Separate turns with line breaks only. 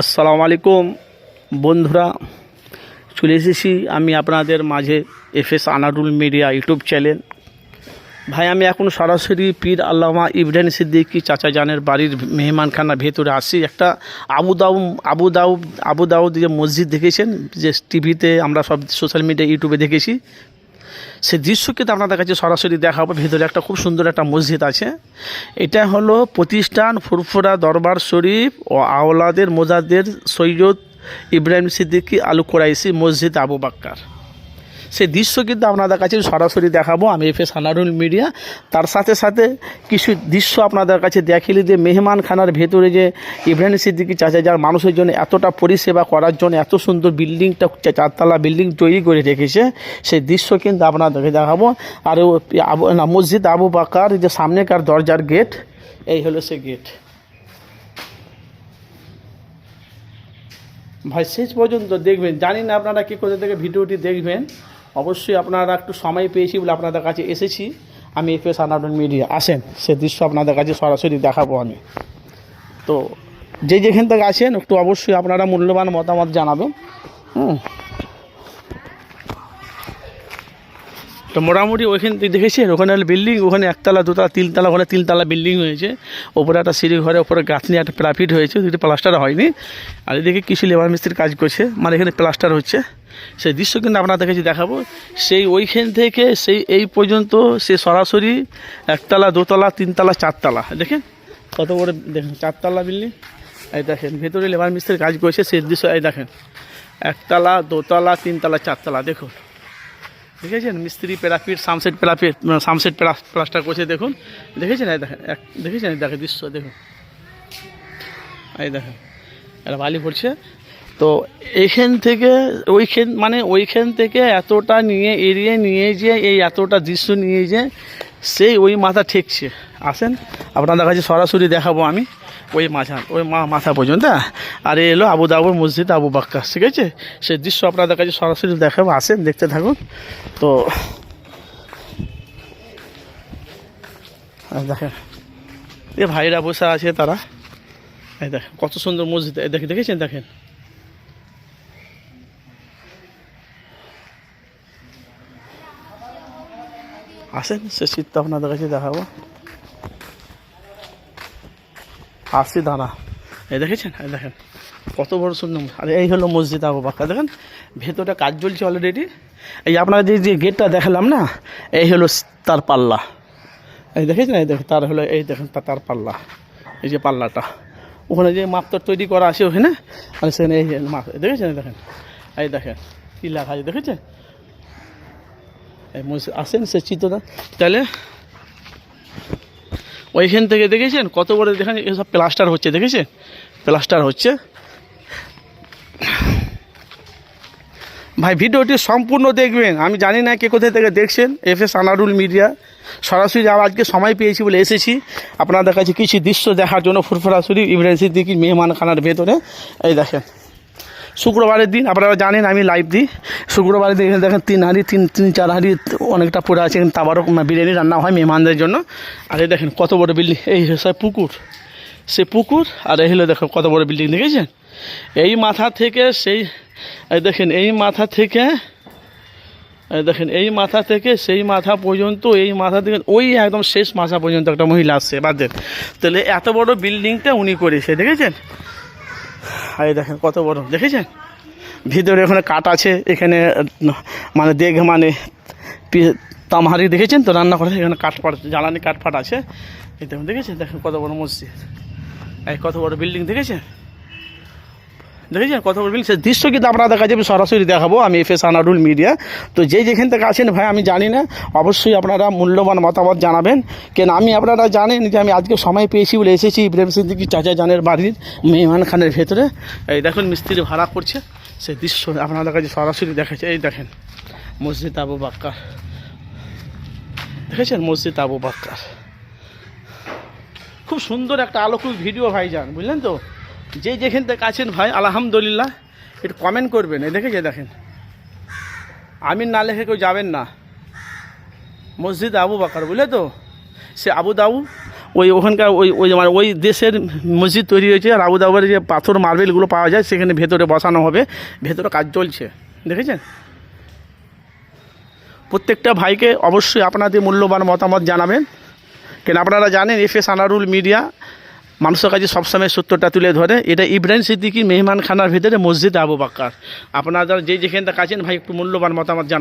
আসসালামু আলাইকুম। বন্ধুরা, চলে এসেছি আমি আপনাদের মাঝে F S Anarul media YouTube channel. ভাই, আমি এখন সরাসরি পীর আল্লামা ইব্রাহিম সিদ্দিকি চাচা জানের বাড়ির মেহমানখানা ভেতরে আসি একটা আবু দাউ আবু দাউ আবু দাউদ যে মসজিদ দেখেছেন, যে টিভিতে আমরা সব সোশ্যাল মিডিয়া ইউটিউবে দেখেছি। সে দৃশ্য কিন্তু আপনাদের কাছে সরাসরি দেখা হবে ভেতরে একটা খুব সুন্দর একটা মসজিদ আছে। এটা হলো প্রতিষ্ঠান ফুরফুরা দরবার শরীফ ও আওলাদের মোজাদের সৈয়দ ইব্রাহিম সিদ্দিকী আলু কোরাইসি মসজিদ আবু বাক্কার। সেই দৃশ্য কিন্তু আপনাদের কাছে সরাসরি দেখাবো। আমি এফ এস আনারুল মিডিয়া। তার সাথে সাথে কিছু দৃশ্য আপনাদের কাছে দেখিয়ে যে মেহমান খানার ভেতরে যে ইব্রাহিম সিদ্দিকী চাচা, যার মানুষের জন্য এতটা পরিষেবা করার জন্য এত সুন্দর বিল্ডিংটা চারতলা বিল্ডিং তৈরি করে রেখেছে সেই দৃশ্য কিন্তু আপনাদেরকে দেখাবো। আর মসজিদ আবু বাকার, যে সামনেকার দরজার গেট, এই হলো সে গেট। ভাই, শেষ পর্যন্ত দেখবেন। জানি না আপনারা কী কোথা থেকে ভিডিওটি দেখবেন। অবশ্যই আপনারা একটু সময় পেয়েছি বলে আপনাদের কাছে এসেছি। আমি এফ এস আনারন মিডিয়া। আসেন, সে দৃশ্য আপনাদের কাছে সরাসরি দেখাবো আমি। তো যে যেখান থেকে আসেন, একটু অবশ্যই আপনারা মূল্যবান মতামত জানাবেন। হুম। তো মোটামুটি ওইখান থেকে দেখেছেন ওখানে বিল্ডিং ওখানে একতলা, দুতলা, তিনতলা, ওখানে তিনতলা বিল্ডিং হয়েছে। ওপরে একটা সিঁড়ি ঘরে, ওপরে গাছ নিয়ে একটা প্রাফিট হয়েছে যেটা প্লাস্টার হয়নি। আর এদিকে কিছু লেবার মিস্ত্রির কাজ করছে মানে এখানে প্লাস্টার হচ্ছে। সেই দৃশ্য কিন্তু আপনাদের কাছে দেখাবো। সেই ওইখান থেকে সেই এই পর্যন্ত সে সরাসরি একতলা, দোতলা, তিনতলা, চারতলা, দেখেন কত বড় দেখেন, চারতলা বিল্ডিং এই দেখেন, ভেতরে লেবার মিস্ত্রির কাজ করছে, সেই দৃশ্য, এই দেখেন। একতলা, দোতলা, তিনতলা, চারতলা, দেখুন। দেখেছেন? মিস্ত্রি প্যারাপিট সামসেট প্যারাপিট সামসেট প্লাস্টার করছে দেখুন। দেখেছেন? এই দেখেছেন এই দেখেন দৃশ্য? দেখুন। এই দেখেন এটা বালি পড়ছে। তো এইখান থেকে, ওইখান মানে ওইখান থেকে এতটা নিয়ে এড়িয়ে নিয়ে যে, এই এতটা দৃশ্য নিয়ে যে, সেই ওই মাথা ঠেকছে। আসেন, আপনাদের কাছে সরাসরি দেখাবো আমি। ওই মাথা ওই মাথা পর্যন্ত হ্যাঁ? আর এলো আবু দাবুর মসজিদ আবু বাক্কা, ঠিক আছে? সেই দৃশ্য আপনাদের কাছে সরাসরি দেখাবো, আসেন, দেখতে থাকুন। তো দেখেন। এ ভাইরা বসে আছে তারা। এই দেখেন, কত সুন্দর মসজিদ। দেখে, দেখেছেন? দেখেন। আসেন, সে শীতটা আপনাদের কাছে দেখাবো। আসি দাঁড়া এই দেখেছেন? এই দেখেন, কত বড় সুন্দর আর, এই হলো মসজিদ আবু বাক্কা। দেখেন, ভেতরটা কাজ চলছে অলরেডি এই আপনারা যে যে গেটটা দেখালাম না, এই হলো তার পাল্লা। এই দেখেছেন? এই দেখেন, তার হলো, এই দেখেন, তার পাল্লা। এই যে পাল্লাটা। ওখানে যে মাপটা তৈরি করা আছে ওখানে, আর সেখানে এই মাপ। দেখেছেন? দেখেন। এই দেখেন, কী লেখা আছে, দেখেছেন? এই মসজিদ আসেন, সে চিত্রটা। তাহলে ওইখান থেকে দেখেছেন? কত বড় দেখেন এসব প্লাস্টার হচ্ছে, দেখেছেন? প্লাস্টার হচ্ছে। ভাই, ভিডিওটি সম্পূর্ণ দেখবেন। আমি জানি না কে কোথায় থেকে দেখছেন এফ এস আনারুল মিডিয়া। সরাসরি যাওয়া আজকে সময় পেয়েছি বলে এসেছি। আপনাদের কাছে কিছু দৃশ্য দেখার জন্য ফুরফুরাসুরি ইব্রাহিম সিদ্দিকি মেহমানখানার ভেতরে। এই দেখেন। শুক্রবারের দিন, আপনারা জানেন আমি লাইভ দিই। শুক্রবারের দিন এখানে দেখেন তিন হাঁড়ি, তিন তিন, চার হাঁড়ি অনেকটা পড়ে আছে কিন্তু আবারও বিরিয়ানি রান্না হয় মেহমানদের জন্য। আর এই দেখেন কত বড় বিল্ডিং এই সব পুকুর। সে পুকুর, আর এই হলো দেখো কত বড় বিল্ডিং দেখেছেন? এই মাথা থেকে সেই, এই দেখেন, এই মাথা থেকে দেখেন, এই মাথা থেকে সেই মাথা পর্যন্ত, এই মাথা থেকে, ওই একদম শেষ মাথা পর্যন্ত একটা মহিলা আসছে, বাদ দেন। তাহলে এত বড় বিল্ডিংটা উনি করেছে, দেখেছেন? এই দেখেন কত বড়, দেখেছেন? ভিতরে ওখানে কাট আছে, এখানে মানে দেখ মানে তামহারি দেখেছেন তো, রান্না করে, এখানে কাঠ ফাট, জ্বালানি কাঠ ফাট আছে। এই দেখুন, দেখেছেন? দেখেন কত বড় মসজিদ। এই কত বড় বিল্ডিং দেখেছেন? দেখেছেন কত বলবেন, সে দৃশ্য কিন্তু আপনাদের কাছে আমি সরাসরি দেখাবো, আমি এফ এস আনারুল মিডিয়া। তো যে যেখান থেকে আছেন, ভাই, আমি জানি না, অবশ্যই আপনারা মূল্যবান মতামত জানাবেন। কেন, আমি আপনারা জানেন যে আমি আজকে সময় পেয়েছি বলে এসেছি ইব্রাহিম সিদ্দিকি চাচা জানের বাড়ির মেহমান খানের ভেতরে। এই দেখুন, মিস্ত্রি ভাড়া করছে, সে দৃশ্য আপনাদের কাছে সরাসরি দেখাচ্ছে। এই দেখেন, মসজিদ আবু বাক্কার দেখেছেন, মসজিদ আবু বাক্কার খুব সুন্দর একটা আলোকিক ভিডিও ভাই যান বুঝলেন তো? যে যেখান থেকে আছেন ভাই, আলহামদুলিল্লাহ। একটু কমেন্ট করবেন, এই দেখে যে দেখেন। আমিন না লেখে কেউ যাবেন না। মসজিদ আবু বাকার, বুঝলে তো? সে আবু দাউ ওই ওখানকার ওই ওই মানে ওই দেশের মসজিদ তৈরি হয়েছে, আর আবুদাবাদের যে পাথর, মার্বেলগুলো পাওয়া যায়, সেখানে ভেতরে বসানো হবে। ভেতরে কাজ চলছে। দেখেছেন? প্রত্যেকটা ভাইকে অবশ্যই আপনাদের মূল্যবান মতামত জানাবেন। কেন আপনারা জানেন এফ এস আনারুল মিডিয়া মানুষের কাছে সবসময় সত্যটা তুলে ধরে। এটা ইব্রাহিম সিদ্দিকি মেহমান খানার ভিতরে মসজিদ আবু বাক্কার। আপনারা যে যেখানটা কাছেন, ভাই, একটু মূল্যবান মতামত জানান।